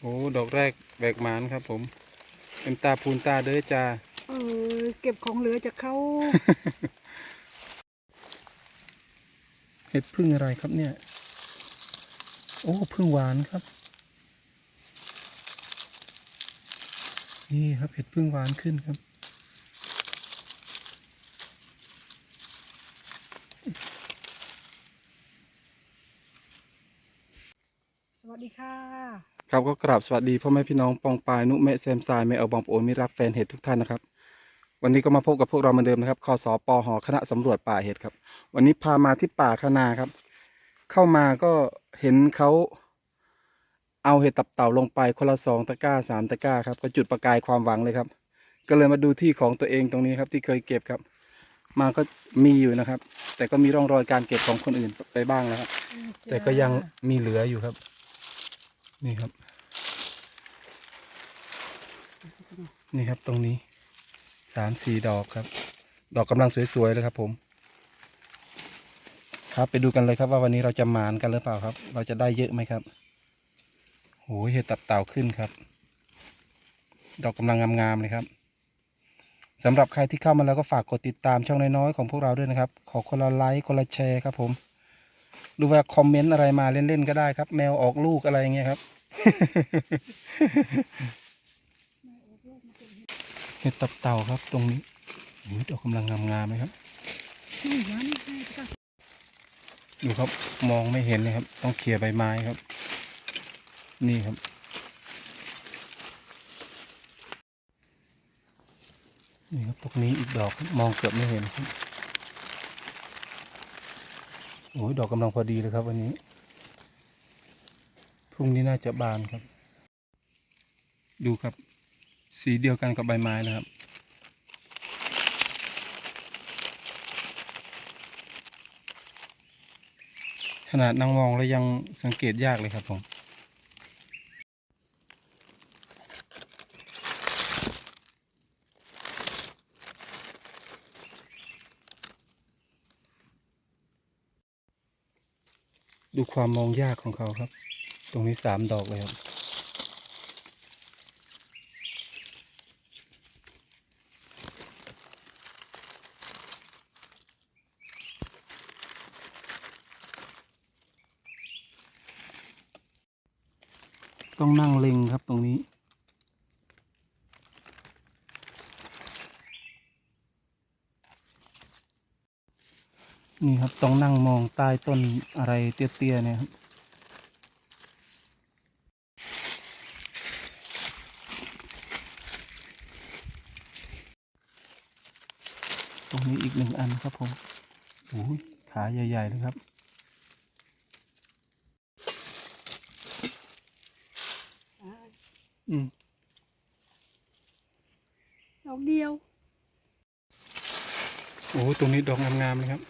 โอ้ดอกแรกแบกหมานครับ ผม เป็นตาปูนตาเด้อจ้าเออเก็บของเหลือจากเขาเห็ดพึ่งอะไรครับเนี่ย โอ้พึ่งหวานครับ นี่ครับเห็ดพึ่งหวานขึ้นครับ สวัสดีค่ะครับก็กราบสวัสดีพ่อแม่พี่น้องปองปายนุแม่แซมซายแม่เอาบองโอนมิรับแฟนเห็ดทุกท่านนะครับ วันนี้ก็มาพบกับพวกเราเหมือนเดิมนะครับคอสอปอหอคณะสำรวจป่าเห็ดครับ วันนี้พามาที่ป่าคนาครับ เข้ามาก็เห็นเขาเอาเห็ดตับเต่าลงไปคนละสองตะกร้าสามตะกร้าครับก็จุดประกายความหวังเลยครับ ก็เลยมาดูที่ของตัวเองตรงนี้ครับที่เคยเก็บครับ มาก็มีอยู่นะครับ แต่ก็มีร่องรอยการเก็บของคนอื่นไปบ้างแล้วครับ แต่ก็ยังมีเหลืออยู่ครับ นี่ครับ นี่ครับตรงนี้สามสี่ดอกครับ ดอกกำลังสวยๆเลยครับ ผม ครับไปดูกันเลยครับว่าวันนี้เราจะหมานกันหรือเปล่าครับ เราจะได้เยอะไหมครับโหยเห็ดตับเต่าขึ้นครับ ดอกกำลังงามๆเลยครับสำหรับใครที่เข้ามาแล้วก็ฝากกดติดตามช่องน้อยๆของพวกเราด้วยนะครับ ขอคนละไลค์คนละแชร์ครับผมดูว่าคอมเมนต์อะไรมาเล่นๆก็ได้ครับ แมวออกลูกอะไรอย่างเงี้ยครับ เห็ดตับเต่าครับตรงนี้โอ้ยดอกกำลังงามๆเลยครับนี่หวานใช่ค่ะดูครับมองไม่เห็นเลยครับ ต้องเคลียใบไม้ครับ นี่ครับ นี่ครับตรงนี้อีกดอกมองเกือบไม่เห็นครับโอ้ยดอกกำลังพอดีเลยครับวันนี้ รุ่งนี้น่าจะบานครับ ดูครับ สีเดียวกันกับใบไม้นะครับ ขนาดนั่งมองแล้วยังสังเกตยากเลยครับผมดูความมองยากของเขาครับ ตรงนี้สามดอกเลยครับ ต้องนั่งเล็งครับตรงนี้นี่ครับต้องนั่งมองใต้ต้นอะไรเตี้ยๆเนี่ยครับ ตรงนี้อีกหนึ่งอันครับผมโอ้ยขาใหญ่ ๆ เลยครับ อืมดอกเดียว โอ้ตรงนี้ดอกงามๆเลยครับ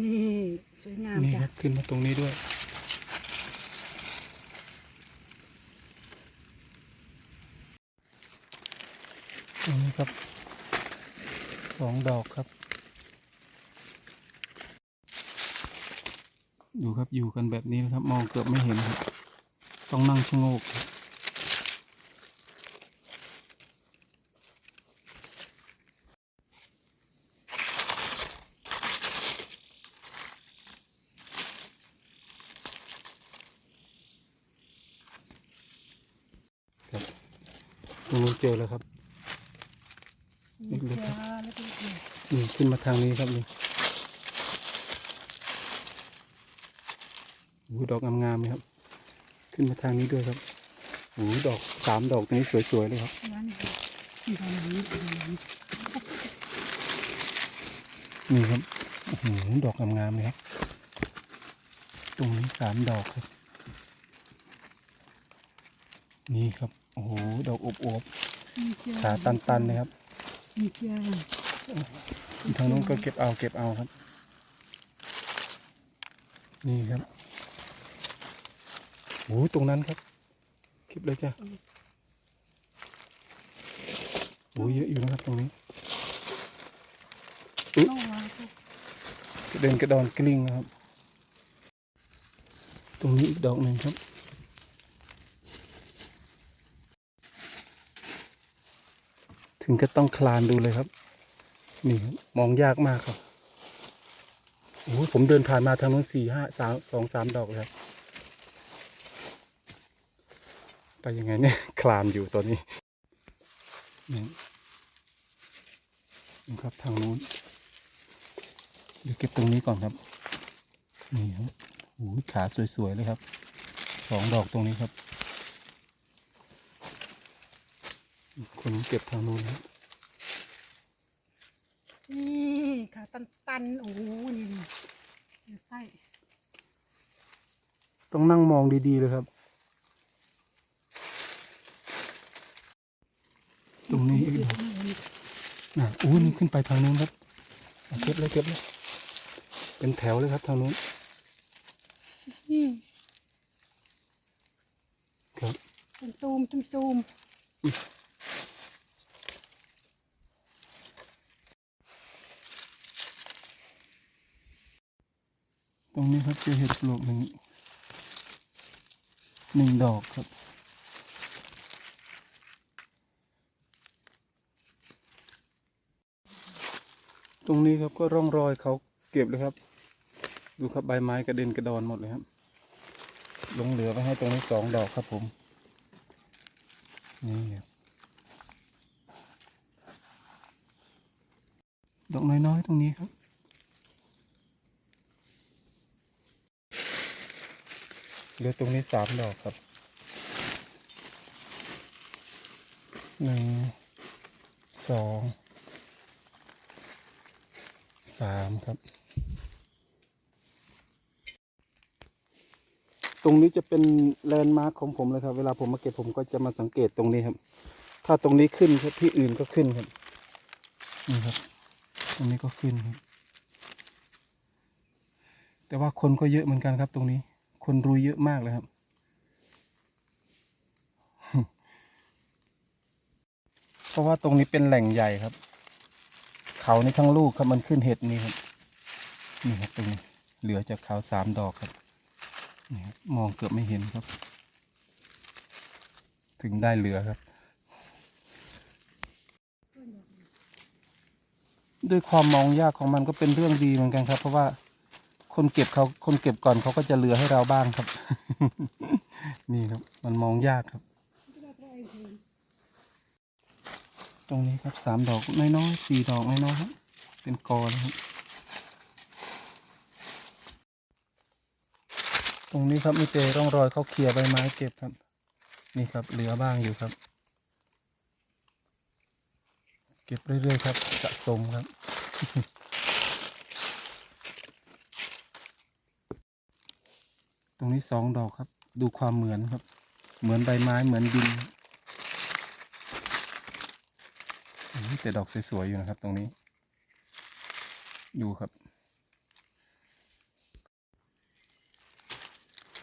นี่สวยงามนี่จ้ะครับขึ้นมาตรงนี้ด้วย ตรงนี้ครับ สองดอกครับ ดูครับอยู่กันแบบนี้นะครับ มองเกือบไม่เห็นครับ ต้องนั่งชะโงกครับตรงนี้เจอแล้วครับนี่เล็กๆครัจ้าบแล้วก็เล็กนี่ ขึ้นมาทางนี้ครับนี่โอ้ยดอกงามๆเลยครับ ขึ้นมาทางนี้ด้วยครับโอ้ยดอกสามดอกตรงนี้สวยๆเลยครับนี่ครับโอ้โหดอกงามๆเลยครับ ตรงนี้สามดอกครับ นี่ครับโอ้โหดอกอบอบๆขาตันๆเลยครับนี่จ้า ทางนู้นก็เก็บเอาเก็บเอาครับ นี่ครับโอ้ยตรงนั้นครับเก็บเลยจ้ะโอ้ยเยอะอยู่นะครับตรงนี้กระเด็นกระดอนกลิ้งนะครับ ตรงนี้อีกดอกหนึ่งครับถึงก็ต้องคลานดูเลยครับ นี่มองยากมากครับโอ้ผมเดินผ่านมาทางนู้นสี่ห้าสามสองสามดอกเลยครับไปยังไงเนี่ยคลานอยู่ตอนนี้นี่นครับทางนู้นเดี๋ยวเก็บตรงนี้ก่อนครับ นี่ครับโอ้ขาสวยๆเลยครับสองดอกตรงนี้ครับ คนเก็บทางนู้นครับ นี่ขา ตันตันๆโอ้โหนี่นี่เดี๋ยวใต้ต้องนั่งมองดีๆเลยครับ ตรงนี้อีกดอกน่ะอู้นี่ขึ้นไปทางนู้นครับเอาเก็บเลยเก็บเลยเป็นแถวเลยครับทางนู้นนี่ครับเป็นตูมจุ่มจุ ตรงนี้ครับเจอเห็ดปลวกหนึ่งหนึ่งดอกครับตรงนี้ครับก็ร่องรอยเขาเก็บเลยครับ ดูครับใบไม้กระเด็นกระดอนหมดเลยครับลงเหลือไว้ให้ตรงนี้สองดอกครับผม นี่ครับดอกน้อยๆตรงนี้ครับ เหลือตรงนี้สามดอกครับหนึ่งสองสามครับ ตรงนี้จะเป็นแลนด์มาร์คของผมเลยครับ เวลาผมมาเก็บผมก็จะมาสังเกตตรงนี้ครับ ถ้าตรงนี้ขึ้นครับที่อื่นก็ขึ้นครับนี่ครับ ตรงนี้ก็ขึ้นครับ แต่ว่าคนก็เยอะเหมือนกันครับตรงนี้ คนรุยเยอะมากเลยครับ เพราะว่าตรงนี้เป็นแหล่งใหญ่ครับ เขานี่ทั้งลูกครับมันขึ้นเห็ดนี่ครับนี่ครับตรงนี้เหลือจากเขาสามดอกครับนี่ครับมองเกือบไม่เห็นครับ ถึงได้เหลือครับ ด้วยความมองยากของมันก็เป็นเรื่องดีเหมือนกันครับ เพราะว่า คนเก็บเขาคนเก็บก่อนเขาก็จะเหลือให้เราบ้างครับ นี่ครับ มันมองยากครับ ตรงนี้ครับสามดอกน้อยๆสี่ดอกน้อยๆครับเป็นกอเลยครับ ตรงนี้ครับมีเจร่องรอยเขาเคลียร์ใบไม้เก็บครับ นี่ครับเหลือบ้างอยู่ครับ เก็บเรื่อยๆครับสะสมครับ ตรงนี้สองดอกครับ ดูความเหมือนครับ เหมือนใบไม้เหมือนดินแต่ดอกสวยๆอยู่นะครับ ตรงนี้ ดูครับ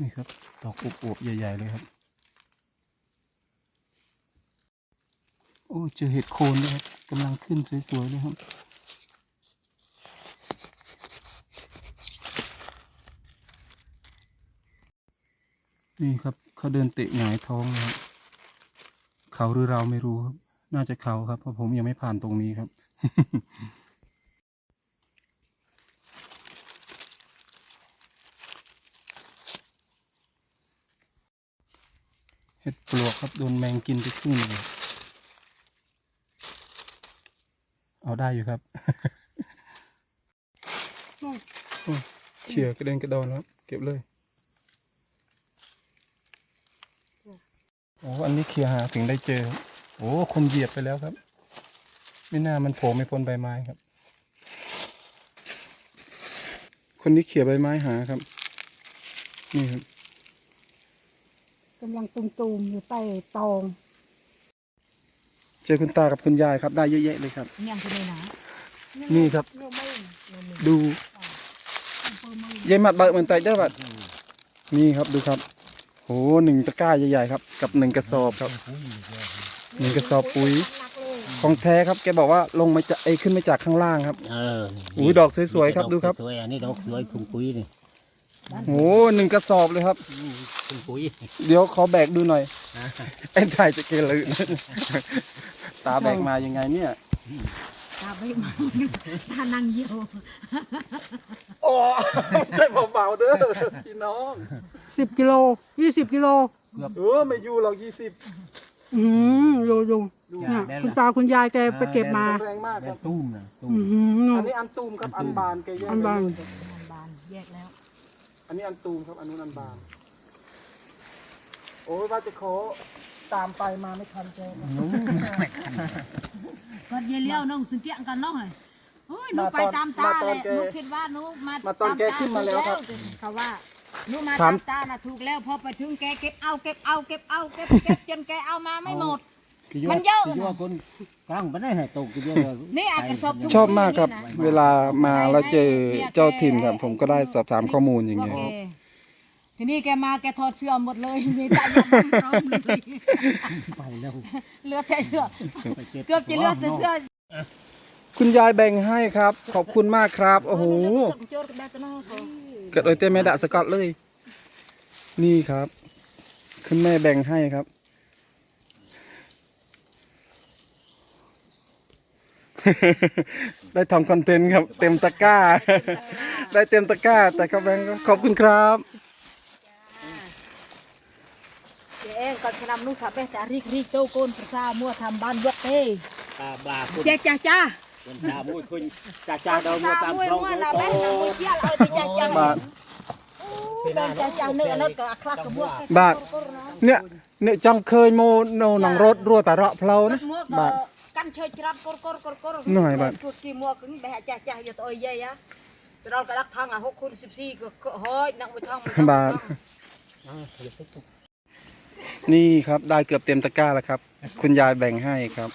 นี่ครับ ดอกอวบๆใหญ่ ๆ เลยครับ โอ้เจอเห็ดโคนด้วยครับกำลังขึ้นสวยๆเลยครับ นี่ครับเขาเดินเตะหงายท้องนะครับเขาหรือเราไม่รู้ครับ น่าจะเขาครับเพราะผมยังไม่ผ่านตรงนี้ครับ เห็ดปลวกครับโดนแมงกินไปครึ่งเลยเอาได้อยู่ครับโอ้ยเขี่ยกระเด็นกระดอนครับเก็บเลย อ้อันนี้เขี่ยหาถึงได้เจอครับโอ้คนเหยียบไปแล้วครับ ไม่น่ามันโผล่ไม่พ้นใบไม้ครับ คนนี้เขี่ยใบไม้หาครับ นี่ครับกำลังตุมตุมๆอยู่ใต้ตอง เจอคุณตากับคุณยายครับ ได้เยอะแยะเลยครับเนี่ยคือในหนานี่ครับเราไม่เราไม่ดูอำเภอเมืองยายหมัดเบิกเหมือนไตเด้อบัดนี่ครับดูครับ โอ้หนึ่งตะกร้าใหญ่ๆครับ กับหนึ่งกระสอบครับหนึ่งกระสอบปุ๋ยหนักเลยของแท้ครับแกบอกว่าลงมาจากไอ้ขึ้นมาจากข้างล่างครับเอออุ้ยดอกสวยๆครับดูครับสวยๆอันนี้ดอกสวยคุ้มคุยนี่โอ้หนึ่งกระสอบเลยครับเป็นปุ๋ยเดี๋ยวขอแบกดูหน่อยไอ้ถ่ายจะเกลือตาแบกมายังไงเนี่ยตาไม่มาตานั่งเยี่ยวโอ้ใช่เบาๆเด้อพี่น้อง สิบกิโลยี่สิบกิโลเออไม่อยู่หรอกยี่สิบอืมดูดูเนี่ยคุณตาคุณยายแกไปเก็บมาแรงมากเป็คนรับตุ้มนะตุ้มอืมอันนี้อันตูมครับอันบานแกแยกอันบานบานแยกแล้ว อันนี้อันตูมครับอันนู้นอันบาน โอ้ยว่าจะขอตามไปมาไม่ทันแกครับก็เยเลี้ยวน้องสึงเกี้ยงกันน้องเลยโอ้ยหนูไปตามตาเลยหนูคิดว่าหนูมามาตอนแกขึ้นมาแล้วครับเขาว่า หนูมาถาตามมตาน่ะถูกแล้วพอไปถึงแกเก็บเอาเก็บเอาเก็บเอาเก็บเก็บจนแกเอามาไม่หมดมันเยอะนะคือว่าคนกลางไม่ได้ให้ตกคือเยอะเลยนี่อากระสอบถุงชอบมากครับ นี่นะ เวลามาแล้วเจอเจ้าถิ่นครับ ผมก็ได้สอบถามข้อมูลอย่างว่าเงี้ยแกทีนี้แกมาแกถอดเสื้อหมดเลยมีแต่ยังพร้อมเลยไปแล้วเหลือแต่เสื้อไปเก็บเกือบจะเหลือแต่เสื้อ คุณยายแบ่งให้ครับ ขอบคุณมากครับ โอ้โหโจรกระดาษตัวน้องเขาเกิดโดยเต้ไม่ดะสกอตเลย นี่ครับ คุณแม่แบ่งให้ครับ ได้ทำคอนเทนต์ครับ เต็มตะกร้า ได้เต็มตะกร้า แต่เขาแบ่งก็ขอบคุณครับแกเองก็นำนุ่งขับไปแต่รีกรีกโตโกนประสามัวทำบ้านยกเต้ตาบาคุณจ้าจ้าจ้า คนตามุ้ยคุณจ่าจ่าเดินมาตามมวยคลองมวยโอ้นะแม่ทำมวยเที่ยวเอาแต่จ้าจ้าบาทจ้าจ้าเนื้อเนื้อก็คลักกระบวกบาทเนี่ยเนี่ยจังเคยโมโนหนังรถรัวแต่เราะเพลานะมัวบาก็ทกันเชยจรัดกรกรกรกรหน่อยบาทกูที่มัวกึ่งแบะจ้าจ้าอย่าตัวใหญ่ยะเรากระดักทางอะหกคูณสิบสี่ก็เฮ้ยนักมวยทางบาทนี่ครับได้เกือบเต็มตะกร้าแล้วครับ คุณยายแบ่งให้ครับ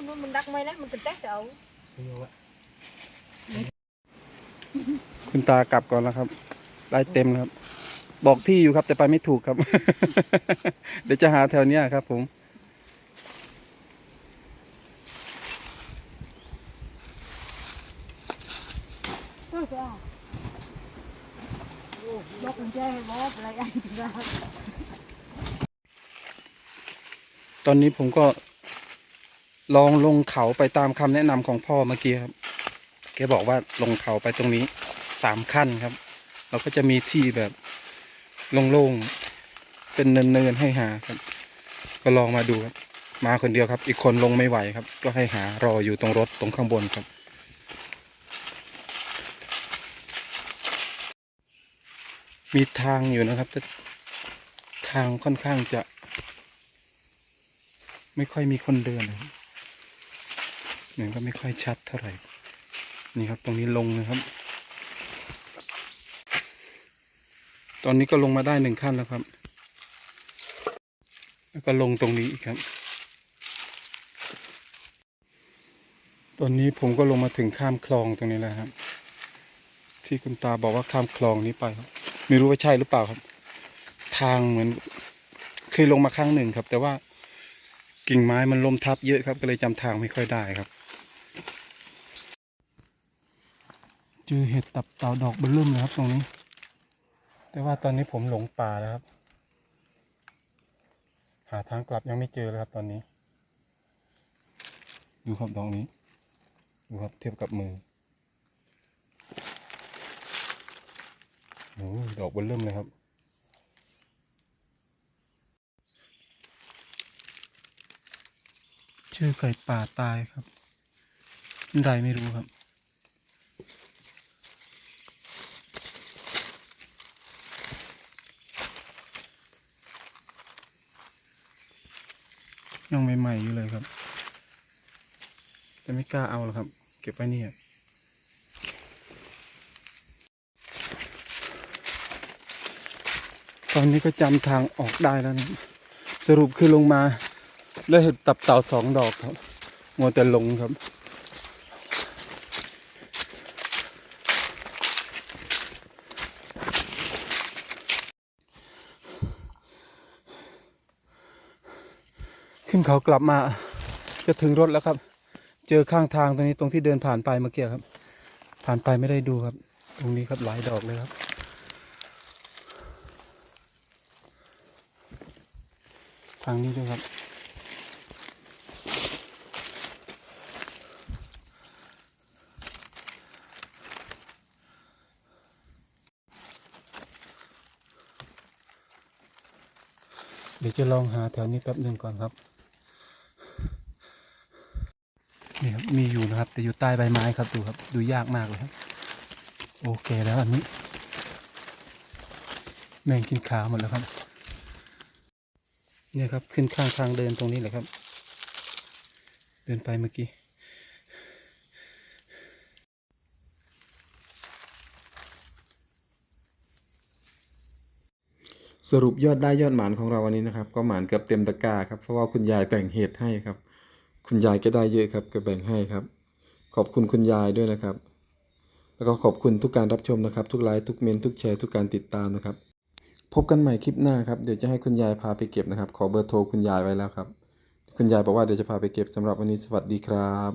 ตึกนู้นนู้นมันดักไม่แล้วมันเป็นแต๊กเอาคุณตากลับก่อนแล้วครับได้เต็มแล้วครับ บอกที่อยู่ครับแต่ไปไม่ถูกครับ เดี๋ยวจะหาแถวเนี้ยครับ ผม บอกกุญแจให้บอกอะไรกันครับตอนนี้ผมก็ ลองลงเขาไปตามคำแนะนำของพ่อเมื่อกี้ครับแกบอกว่าลงเขาไปตรงนี้สามขั้นครับ เราก็จะมีที่แบบโล่งๆเป็นเนินๆให้หาครับ ก็ลองมาดูครับ มาคนเดียวครับ อีกคนลงไม่ไหวครับ ก็ให้หารออยู่ตรงรถตรงข้างบนครับ มีทางอยู่นะครับแต่ทางค่อนข้างจะ ไม่ค่อยมีคนเดินนะ มือนก็ไม่ค่อยชัดเท่าไหร่ นี่ครับตรงนี้ลงนะครับ ตอนนี้ก็ลงมาได้หนึ่งขั้นแล้วครับ แล้วก็ลงตรงนี้อีกครับ ตอนนี้ผมก็ลงมาถึงข้ามคลองตรงนี้แล้วครับ ที่คุณตาบอกว่าข้ามคลองนี้ไปครับ ไม่รู้ว่าใช่หรือเปล่าครับ ทางเหมือนเคยลงมาครั้งหนึ่งครับ แต่ว่ากิ่งไม้มันล้มทับเยอะครับ ก็เลยจำทางไม่ค่อยได้ครับ เจอเห็ดตับเต่าดอกเบลลุ่มเลยครับ ตรงนี้ แต่ว่าตอนนี้ผมหลงป่าแล้วครับ หาทางกลับยังไม่เจอเลยครับ ตอนนี้ ดูครับดอกนี้ ดูครับเทียบกับมือโอ้ดอกเบลลุ่มเลยครับชื่อไก่ป่าตายครับไรไม่รู้ครับ ยังใหม่ๆอยู่เลยครับ แต่ไม่กล้าเอาหรอกครับ เก็บไว้นี่ตอนนี้ก็จำทางออกได้แล้วนะสรุปคือลงมาได้เห็ดตับเต่าสองดอกครับ มัวแต่ลงครับ ขึ้นเขากลับมาจะถึงรถแล้วครับ เจอข้างทางตรงนี้ตรงที่เดินผ่านไปเมื่อกี้ครับ ผ่านไปไม่ได้ดูครับ ตรงนี้ครับหลายดอกเลยครับทางนี้ด้วยครับ เดี๋ยวจะลองหาแถวนี้แป๊บหนึ่งก่อนครับ นี่ครับ มีอยู่นะครับ แต่อยู่ใต้ใบไม้ครับดูครับ ดูยากมากเลยครับ โอเคแล้วอันนี้ แมงกินขาหมดแล้วครับเนี่ยครับขึ้นข้างทางเดินตรงนี้เลยครับ เดินไปเมื่อกี้สรุปยอดได้ยอดหมานของเราวันนี้นะครับ ก็หมานเกือบเต็มตะกร้าครับ เพราะว่าคุณยายแบ่งเห็ดให้ครับ คุณยายก็ได้เยอะครับก็แบ่งให้ครับ ขอบคุณคุณยายด้วยนะครับ แล้วก็ขอบคุณทุกการรับชมนะครับ ทุกไลค์ทุกเมนต์ทุกแชร์ทุกการติดตามนะครับ พบกันใหม่คลิปหน้าครับเดี๋ยวจะให้คุณยายพาไปเก็บนะครับ ขอเบอร์โทรคุณยายไว้แล้วครับ คุณยายบอกว่าเดี๋ยวจะพาไปเก็บสำหรับวันนี้สวัสดีครับ